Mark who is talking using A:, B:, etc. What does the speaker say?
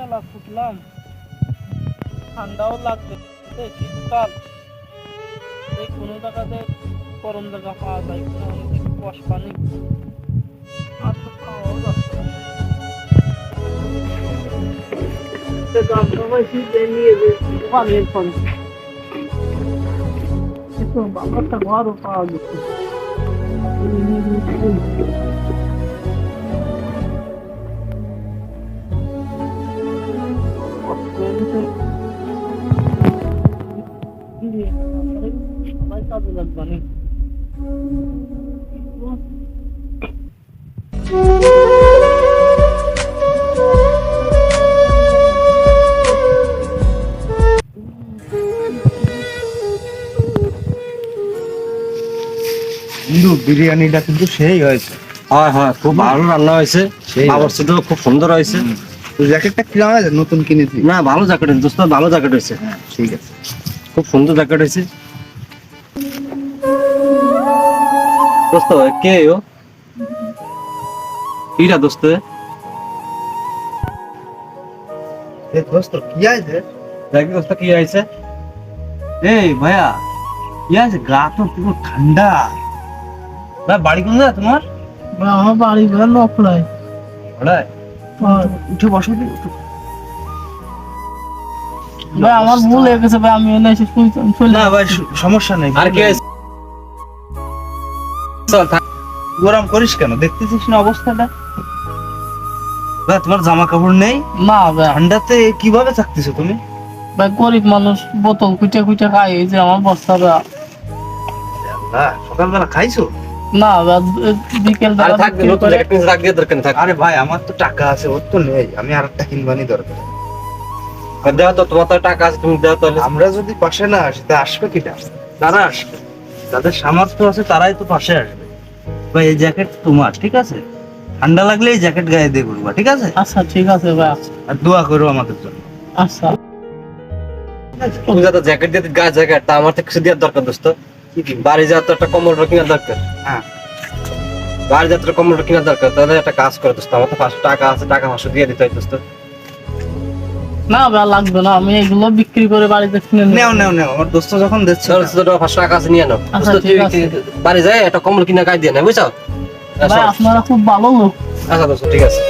A: মেলা ফুটলাম। ঠান্ডাও লাগবে শীতকাল। এই কোনো জায়গাতে গরম জায়গা পাওয়া যায় কোনো অনেক কুয়াশা নেই আর তো খাওয়াও যাচ্ছে বাবারটা ঘরও পাওয়া গেছে
B: কিন্তু বিরিয়ানিটা কিন্তু সেই হয়েছে।
C: হয় হয় খুব ভালো রান্না হয়েছে।
B: সেই
C: বাবরচিটাও খুব সুন্দর হয়েছে।
B: জ্যাকেটটা কীরকম আছে নতুন কিনেছি
C: না ভালো জ্যাকেট হয়েছে দোস্ত ভালো জ্যাকেট হয়েছে।
B: হ্যাঁ ঠিক আছে।
C: খুব সুন্দর জ্যাকেট হয়েছে। দোস্ত কে ও? কিরা দোস্ত?
B: এ দোস্ত কি আছে
C: দেখ দোস্ত কি হয়েছে এই ভাইয়া কি আছে গা তো পুরো ঠান্ডা। ভাই বাড়ি কোন তোমার?
A: আমার বাড়ি ঘর
C: ওটাই উঠে বসো
A: ভাই আমার ভুল হয়ে গেছে ভাই আমি এনে এসে
B: না ভাই সমস্যা নেই
C: আর কি চল
B: গরম করিস কেন? দেখতেছিস না অবস্থাটা? ভাই তোমার জামা কাপড় নেই?
A: না ভাই।
B: ঠান্ডাতে কীভাবে থাকতেছো তুমি?
A: ভাই গরিব মানুষ বোতল কুইটে কুইটে খাই এই যে আমার বস্তা ভাই।
B: আল্লাহ সকালবেলা খাইছো?
A: না বিকেল বেলা
C: থাক নতুন
A: করে-
C: থাক দিয়ে দরকার থাক।
B: আরে ভাই আমার তো টাকা আছে ওর তো নেই আমি আর একটা কিনবানি দরকার।
C: আর তো তোমার তো টাকা আছে তুমি দেও তাহলে।
B: আমরা যদি পাশে না আসি তা আসবে কিটা তারা আসবে। যাদের সামর্থ্য আছে তারাই তো পাশে আসবে। ভাই এই জ্যাকেট তোমার ঠিক আছে? ঠান্ডা লাগলে এই জ্যাকেট গায়ে দিয়ে ঘুরবা ঠিক আছে?
A: আচ্ছা ঠিক আছে ভাই।
B: আর দোয়া করো আমাদের জন্য।
A: আচ্ছা।
C: তুমি যাতে জ্যাকেট দিয়ে গায়ে জ্যাকেট তা আমার তো কিছু দেওয়ার দরকার দোস্ত। বাড়ি যাওয়ার তো একটা কেনার দরকার।
B: হ্যাঁ।
C: বাড়ি যাওয়ার কেনার দরকার তাহলে একটা কাজ করে দোস্ত আমার তো পাঁচশো টাকা আছে টাকা পাঁচশো দিয়ে দিতে হয় দোস্ত।
A: না ভাই লাগবে না আমি এগুলো বিক্রি করে বাড়িতে কিনে নেব।
B: নেও নেও নেও আমার দোস্ত যখন দিচ্ছে।
C: পাঁচশো টাকা আছে নিয়ে নাও।
A: আচ্ছা,
C: বাড়ি যায় একটা কম্বল কিনে গায়ে দিয়ে নেই বুঝছ?
A: ভাই আপনারা খুব ভালো লোক।
C: আচ্ছা দোস্ত ঠিক আছে।